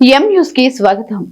ఎం న్యూస్కి స్వాగతం.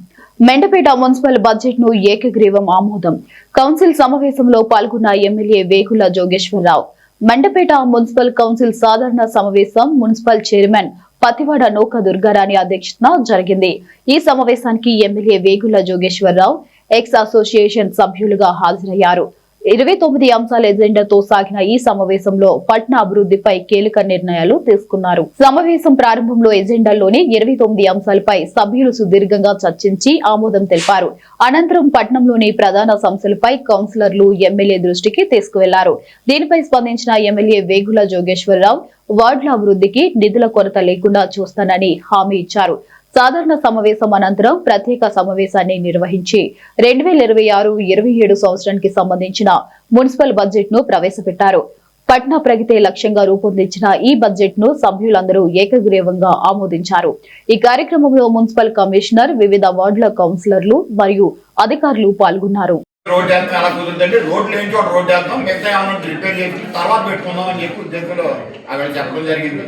మెండపేట మున్సిపల్ బడ్జెట్ను ఏకగ్రీవం ఆమోదం. కౌన్సిల్ సమావేశంలో పాల్గొన్న MLA Vegulla Jogeswara Rao. Mandapeta municipal council సాధారణ సమావేశం మున్సిపల్ చైర్మన్ పతివాడ నౌక దుర్గారాణి అధ్యక్షతన జరిగింది. ఈ సమావేశానికి MLA Vegulla Jogeswara Rao ex association సభ్యులుగా హాజరయ్యారు. ఇరవై తొమ్మిది అంశాల ఎజెండాతో సాగిన ఈ సమావేశంలో పట్న అభివృద్ధిపై కీలక నిర్ణయాలు తీసుకున్నారు. సమావేశం ప్రారంభంలో ఎజెండాలోని ఇరవై తొమ్మిది అంశాలపై సభ్యులు సుదీర్ఘంగా చర్చించి ఆమోదం తెలిపారు. అనంతరం పట్నంలోని ప్రధాన సమస్యలపై కౌన్సిలర్లు ఎమ్మెల్యే దృష్టికి తీసుకువెళ్ళారు. దీనిపై స్పందించిన ఎమ్మెల్యే వేగుల జోగేశ్వరరావు వార్డుల అభివృద్ధికి నిధుల కొరత లేకుండా చూస్తానని హామీ ఇచ్చారు. సాధారణ సమావేశం అనంతరం ప్రత్యేక సమావేశాన్ని నిర్వహించి రెండు వేల ఇరవై ఆరు ఇరవై ఏడు సంవత్సరానికి సంబంధించిన మున్సిపల్ బడ్జెట్ను ప్రవేశపెట్టారు. పట్నా ప్రగతి లక్ష్యంగా రూపొందించిన ఈ బడ్జెట్ను సభ్యులందరూ ఏకగ్రీవంగా ఆమోదించారు. ఈ కార్యక్రమంలో మున్సిపల్ కమిషనర్ వివిధ వార్డుల కౌన్సిలర్లు మరియు అధికారులు పాల్గొన్నారు. రోడ్ వేస్తే అలా కుదురుతుంటే రోడ్లు ఏం చోట రోడ్ వేస్తాం మిగతా ఏమైనా రిపేర్ చేసి తర్వాత పెట్టుకుందాం అని చెప్పి ఉద్దేశంలో అక్కడ చెప్పడం జరిగింది.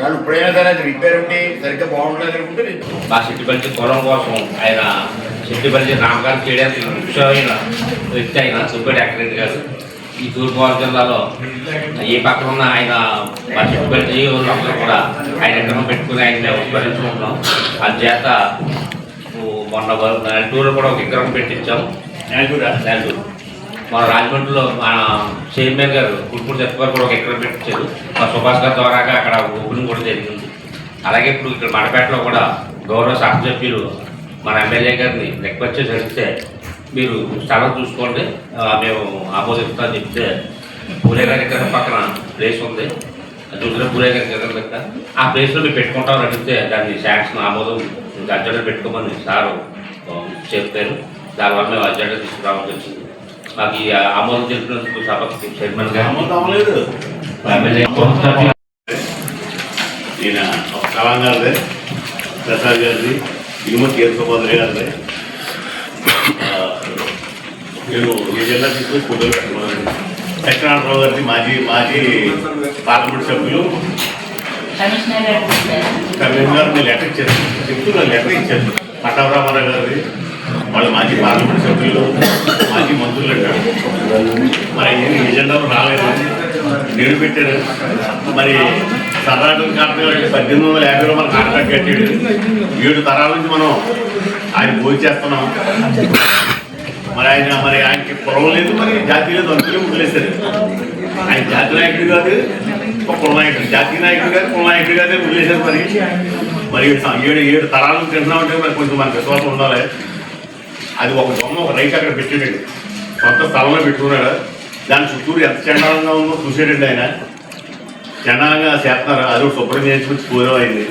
ఒకవేళ ఇప్పుడైనా సరే అది రిపేర్ ఉండి సరిగ్గా బాగుండలేదు అనుకుంటే మా సిట్టిపల్లి పొలం కోసం ఆయన సిట్టిపల్లి నామకారం చేయడానికి ముఖ్యమైన వ్యక్తి ఆయన సుబ్బడి అక్రెడ్డి గారు. ఈ తూర్పుగోదావరి జిల్లాలో ఏ పక్కన ఉన్న ఆయన మా సిట్టిపల్లి వాళ్ళందరూ కూడా ఆయన ఎక్కడ పెట్టుకుని ఆయన ఉపకరించుకుంటున్నాం అందుచేత ఓ మొన్న నెల్లూరు కూడా ఒక విగ్రహం పెట్టించాం. నెల్లూరు? నెల్లూరు. మన రాజమండ్రిలో మన చైర్మన్ గారు కుర్పూరు చెప్పగారు కూడా ఒక ఎక్కడ పెట్టించారు మా సుభాష్ గారి ద్వారాగా అక్కడ ఓపెనింగ్ కూడా జరిగింది. అలాగే ఇప్పుడు ఇక్కడ మనపేటలో కూడా గౌరవ శాసనసభ్యులు మన ఎమ్మెల్యే గారిని రిక్వెస్ట్ చేసి అడిగితే మీరు స్థలం చూసుకోండి. మేము ఆమోదిస్తామని చెప్తే పూలే గారి దగ్గర పక్కన ప్లేస్ ఉంది. చూసిన పూలే గారి దగ్గర దగ్గర ఆ ప్లేస్లో మీరు పెట్టుకుంటామని అడిగితే దాన్ని శాంక్షన్ ఆమోదం ఇంకా అర్జెంట్ పెట్టుకోమని సారు చెప్తారు చెప్పారు. దానివల్ల మేము అర్జెంట్ తీసుకురావాల్సి వచ్చింది మాకు ఈ ఆమోదం తెలిపినందుకు సభకు చైర్మన్ గారు ఈయన కలాం గారిదే ప్రసాద్ గారిది ఇనుమతి కేశవబాద్రి గారిదే నేను ఈ జిల్లా తీసుకుని ఫోటోలు పెట్టుకున్నాను సత్యనారాయణరావు గారిది మాజీ మాజీ పార్లమెంట్ సభ్యులు కమిషనర్ గారు నేను లెటర్ ఇచ్చారు। చెప్తున్నా లెటర్ ఇచ్చారు। పట్టాభరామారావు గారిది వాళ్ళ మాజీ పార్లమెంట్ సభ్యులు మాజీ మంత్రులు అంటారు. మరి ఈ ఎజెండాలో రాలేదు. నేను పెట్టారు మరి తరాలు కాంట్రాక్ట్ పద్దెనిమిది వందల యాభైలో మన కాంట్రాక్ట్ కట్టాడు. ఏడు తరాల నుంచి మనం ఆయన పూజ చేస్తున్నాం. మరి ఆయన మరి ఆయనకి పొలం లేదు మరి జాతి లేదు అందులో వదిలేశారు. ఆయన జాతి నాయకుడు కాదు కుల నాయకుడు. జాతీయ నాయకుడు కాదు కుల నాయకుడు కాదు వదిలేశారు మరి. మరి ఏడు ఏడు తరాల నుంచి తింటున్నామంటే మరి కొంచెం మనకి విశ్వాసం ఉండాలి. అది ఒక బొమ్మ ఒక రైతు అక్కడ పెట్టాడు సొంత స్థలంలో పెట్టుకున్నాడు. దాని చుట్టూరు ఎంత చండాలంగా ఉందో చూసాడండి ఆయన. చండాలంగా చేస్తున్నారు. అది ఒక శుభ్రం చేసుకొచ్చి పూర్వం అయింది.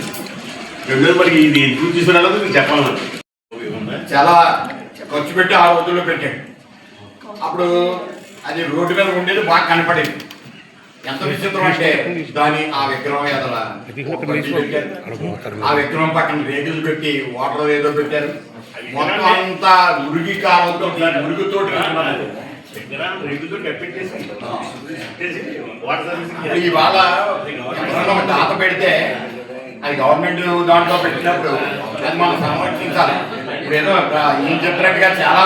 రెండోది మరి ఇది ఎందుకు తీసుకున్నాడో మీకు చెప్పాలి నాకు. చాలా ఖర్చు పెట్టి ఆ రోజుల్లో పెట్టాడు. అప్పుడు అది రోడ్డు మీద ఉండేది బాగా కనపడేది. ఎంత విచిత్రం అంటే దాని ఆ విగ్రహం ఎదల. ఆ విగ్రహం పక్కన రేకులు పెట్టి వాటర్ ఏదో పెట్టారు. మొత్తం అంతా మురిగి కావద్దు మురుగుతోటి ఇవాళ ఎవరైనా దాత పెడితే అది గవర్నమెంట్ దాంట్లో పెట్టినప్పుడు అది మనం సంరక్షించాలి. ఇప్పుడు ఏదో ఏం చెప్పినట్టుగా చాలా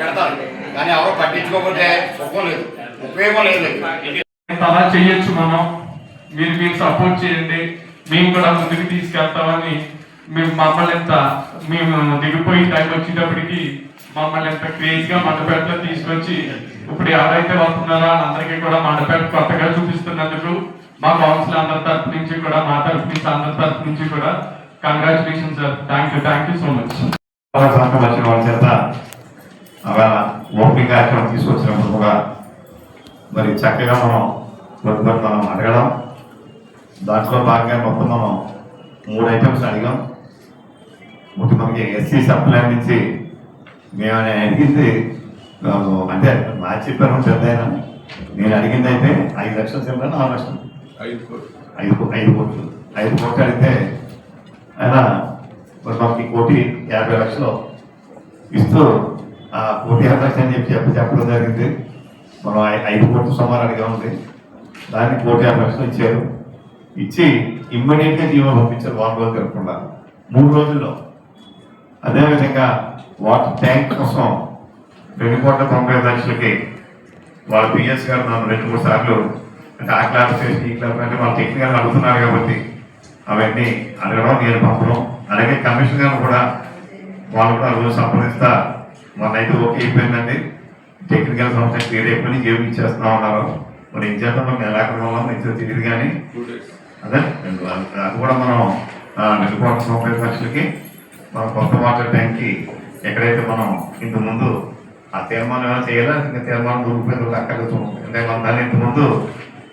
పెడతారు. కానీ ఎవరో పట్టించుకోకపోతే సుఖం లేదు ఉపయోగం లేదు. అలా చేయొచ్చు మనం. మీరు మీకు సపోర్ట్ చేయండి. మేము కూడా ముందుకు తీసుకెళ్తామని మేము మమ్మల్ని ఎంత మేము దిగిపోయి టైం వచ్చేటప్పటికి మమ్మల్ని ఎంత క్రేజ్గా మండపేటలో తీసుకొచ్చి ఇప్పుడు ఎవరైతే వస్తున్నారో అందరికీ కూడా మండపేట కొత్తగా చూపిస్తున్నందుకు మా కౌన్సిల్ అందరి తరపు నుంచి కూడా మా తరపు నుంచి అందరి తరపు నుంచి కూడా congratulation sir thank you thank you so much వచ్చిన వాళ్ళ చేత అలా ఓపెనింగ్ కార్యక్రమం తీసుకొచ్చినప్పుడు కూడా మరి చక్కగా మనం మనం అడగడం. దాంట్లో భాగంగా మొత్తం మనం మూడు ఐటమ్స్ అడిగాం. మనకి ఎస్సీ సప్లై నుంచి మేము ఆయన అడిగింది అంటే నా చెప్పాను పెద్ద నేను అడిగింది అయితే ఐదు లక్షలు చిల్లర నాలుగు లక్షలు ఐదు కో- ఐదు కోట్లు. ఐదు కోట్లు అడిగితే ఆయన మనకి కోటి యాభై లక్షలు ఇస్తూ ఆ కోటి యాభై లక్షలు అని చెప్పి చెప్పి చెప్పడం జరిగింది. మనం ఐదు కోట్లు సుమారు అడిగా ఉంది దాన్ని కోటి యాభై లక్షలు ఇచ్చారు. ఇచ్చి ఇమ్మీడియట్గా జీవో పంపించారు వారం రోజులు జరగకుండా. మూడు రోజుల్లో అదేవిధంగా వాటర్ ట్యాంక్ కోసం రెండు కోట్ల తొంభై లక్షలకి వాళ్ళ పిఎస్ గారు నన్ను రెండు మూడు సార్లు అంటే ఆ క్లాస్ చేసి ఈ అంటే వాళ్ళు టెక్నికల్ అడుగుతున్నారు కాబట్టి అవన్నీ అడగడం నేను పంపడం. అలాగే కమిషన్ గారు కూడా వాళ్ళు కూడా రోజు సంప్రదిస్తా మొన్న అయితే ఓకే అయిపోయిందండి. టెక్నికల్ సంస్థ క్లియర్ అయిపోయి జేబు ఇచ్చేస్తున్నాం ఉన్నారు. మరి ఏం చేద్దాం మనం నెలాఖరు వల్ల మంచిగా తెలియదు కానీ. అదే అది కూడా మనం రెండు కోట్ల తొంభై లక్షలకి మన కొత్త వాటర్ ట్యాంక్కి ఎక్కడైతే మనం ఇంతకుముందు ముందు ఆ తీర్మానం ఏమైనా చేయాలా? ఇంకా తీర్మానం దొరికిపోయింది అక్కర్లేదు అంటే మనం దాన్ని ఇంత ముందు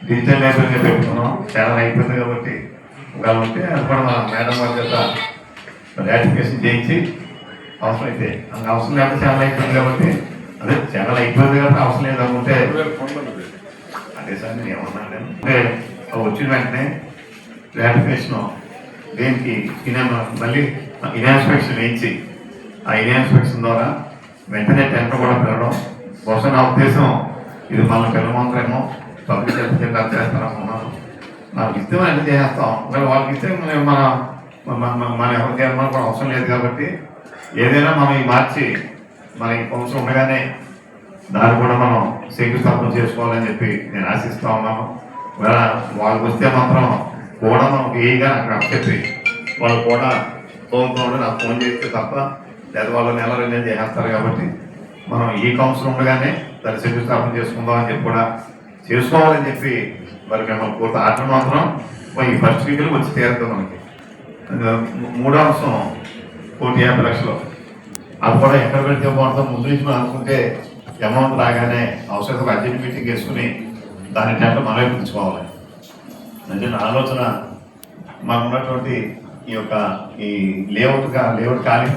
డిజిటల్ లైబ్రరీ పెట్టుకున్నాం. చాలా అయిపోయింది కాబట్టి ఒకవేళ ఉంటే అది కూడా మన మేడం వారి చేత రాటిఫికేషన్ చేయించి అవసరం అయితే అంత అవసరం లేకపోతే చాలా అయిపోయింది కాబట్టి అదే చాలా అయిపోయింది కాబట్టి అవసరం లేదు అనుకుంటే అదే సార్ నేను ఏమన్నాను నేను. అంటే వచ్చిన వెంటనే రాటిఫికేషన్ దేనికి? ఇనా- మళ్ళీ ఇన్స్పెక్షన్ వేయించి ఆ ఇన్స్పెక్షన్ ద్వారా వెంటనే టెండర్ కూడా పెరగడం. బహుశా నా ఉద్దేశం ఇది మనం పిలవమంటారేమో పబ్లిక్ హెల్త్ టెండర్ చేస్తారనుకున్నాను. మనకి ఇస్తే మనం అన్ని చేసేస్తాం మరి వాళ్ళకి ఇస్తే మనం మన మన- మన- ఎవరికి ఏమన్నా కూడా అవసరం లేదు కాబట్టి ఏదైనా మనం ఈ మార్చి మన ఈ అవసరం ఉండగానే దాన్ని కూడా మనం శంకుస్థాపన చేసుకోవాలని చెప్పి నేను ఆశిస్తా ఉన్నాను. వాళ్ళకి వస్తే మాత్రం కూడా మనం ఏగా అక్కడ చెప్పి వాళ్ళు కూడా తోముతూ నాకు ఫోన్ చేస్తే తప్ప లేదా వాళ్ళు నెల రెండు చేస్తారు కాబట్టి మనం ఈ కౌన్సిల్ ఉండగానే దాన్ని శంకుస్థాపన చేసుకుందాం అని చెప్పి కూడా చేసుకోవాలని చెప్పి మరి మేము పూర్తి ఆటలు మాత్రం ఈ ఫస్ట్ వీక్లో వచ్చి తీరుతుంది మనకి. మూడో అంశం కోటి యాభై లక్షలు. అది కూడా ఎక్కడ పెడితే బాగుంటుందో ముందు నుంచి మనం అనుకుంటే అమౌంట్ రాగానే అవసరం అర్జెంట్ మీటింగ్ వేసుకుని దాని టైంలో మనమే పిలుచుకోవాలి. అంటే నా ఆలోచన మనం ఉన్నటువంటి ఈ యొక్క ఈ లేఅవుట్గా లేఅవుట్ ఖాళీ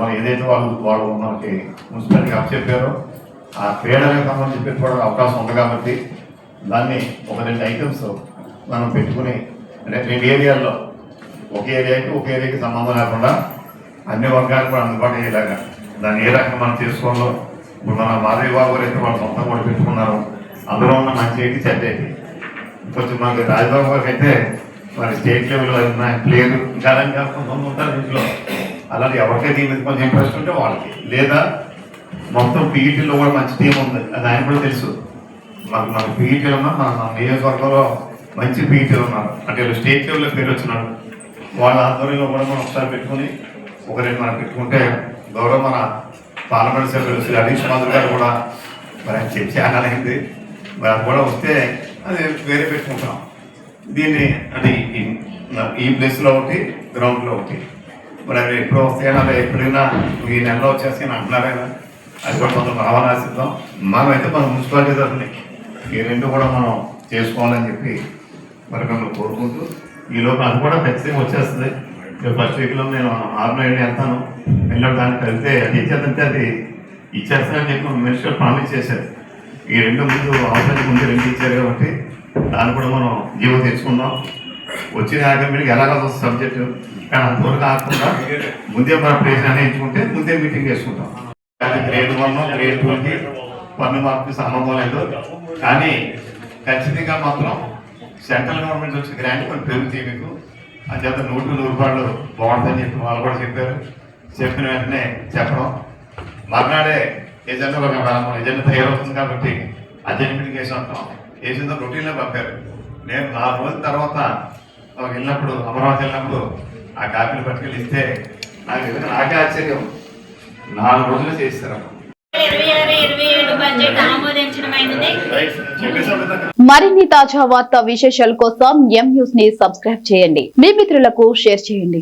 మనం ఏదైతే వాళ్ళు వాళ్ళు మనకి మున్సిపాలిటీకి అప్పచెప్పారో ఆ క్రీడలకు సంబంధించి పెట్టుకోవడానికి అవకాశం ఉంది కాబట్టి దాన్ని ఒక రెండు ఐటమ్స్ మనం పెట్టుకుని అంటే రెండు ఏరియాల్లో ఒక ఏరియాకి ఒక ఏరియాకి సంబంధం లేకుండా అన్ని వర్గాలకు కూడా అందుబాటు అయ్యేలాగా. దాన్ని ఏ రకంగా మనం చేసుకోవాలో ఇప్పుడు మన మాధవి బాబు గారు అయితే వాళ్ళు సొంతం కూడా పెట్టుకున్నారు. అందులో ఉన్న మంచి ఏంటి చెడ్డ ఏంటి? కొంచెం మనకి రాజబాబు గారికి అయితే మరి స్టేట్ లెవెల్ అయినా ప్లేయర్ ఇంకా అలాంటి కొంతమంది ఉంటారు ఇంట్లో. అలాంటి ఎవరికైతే దీని మీద కొంచెం ఇంట్రెస్ట్ ఉంటే వాళ్ళకి. లేదా మొత్తం పీఈటీలో కూడా మంచి టీం ఉంది. అది ఆయన కూడా తెలుసు. మాకు మన పీఈటీలు ఉన్నా మన మన నియోజకవర్గంలో మంచి పీఈటీలు ఉన్నారు. అంటే స్టేట్ లెవెల్లో పేరు వచ్చినాడు వాళ్ళ ఆధ్వర్యంలో కూడా మనం ఒకసారి పెట్టుకుని ఒక రెండు మనం పెట్టుకుంటే గౌరవ మన పార్లమెంట్ సభ్యులు శ్రీ హరీష్ మాధవ్ గారు కూడా మరి చెప్పి ఛానల్ అయింది మరి అది కూడా వస్తే అది వేరే పెట్టుకుంటాం. దీన్ని అంటే ఈ- ఈ ప్లేస్లో ఒకటి గ్రౌండ్లో ఒకటి. మరి అవి ఎప్పుడు వస్తాయన్నా అలా ఎప్పుడైనా ఈ నెలలో వచ్చేసి అంటున్నారైనా అది కూడా కొంత భావన ఆశిద్దాం మనమైతే మన మున్సిపాలిటీ తరఫుని ఈ రెండు కూడా మనం చేసుకోవాలని చెప్పి మరి మిమ్మల్ని కోరుకుంటూ ఈ అది కూడా ఖచ్చితంగా వచ్చేస్తుంది. ఫస్ట్ వీక్లో నేను ఆరు ఏడు వెళ్తాను. వెళ్ళడం దానికి కలిస్తే అది ఇచ్చేదంటే అది ఇచ్చేస్తానని చెప్పి మినిస్టర్ ప్రామిస్ చేశారు. ఈ రెండు ముందు ఆఫీస్ ముందు రెండు ఇచ్చారు కాబట్టి దాన్ని కూడా మనం జీవో తెచ్చుకుందాం. వచ్చిన అకాడమీకి ఎలా కాదు సబ్జెక్టు? కానీ అంతవరకు కాకుండా ముందే మన ప్లేస్ ఎంచుకుంటే ముందే మీటింగ్ చేసుకుంటాం. కానీ గ్రేడ్ వన్ గ్రేడ్ టూకి పన్ను మార్పు సంబంధం లేదు. కానీ ఖచ్చితంగా మాత్రం సెంట్రల్ గవర్నమెంట్ వచ్చిన గ్రాంట్ కొన్ని పెరుగుతాయి మీకు. అని చేత నూటి నూరు రూపాయలు బాగుంటుందని చెప్పి వాళ్ళు కూడా చెప్పారు. చెప్పిన వెంటనే చెప్పడం. మర్నాడే ఏజెంట్ ఒక మన తయారవుతుంది కాబట్టి అజెంట్ మీటింగ్ చేసి ఉంటాం. వేసిన రొటీన్లో పంపారు. నేను నాలుగు రోజుల తర్వాత వెళ్ళినప్పుడు అమరావతి వెళ్ళినప్పుడు ఆ కాపీలు పట్టుకెళ్ళి ఇస్తే నాకు ఎందుకు నాకే ఆశ్చర్యం. నాలుగు రోజులు చేస్తారు మరిన్ని తాజా వార్తా విశేషాల కోసం ఎం న్యూస్ని సబ్స్క్రైబ్ చేయండి. మీ మిత్రులకు షేర్ చేయండి.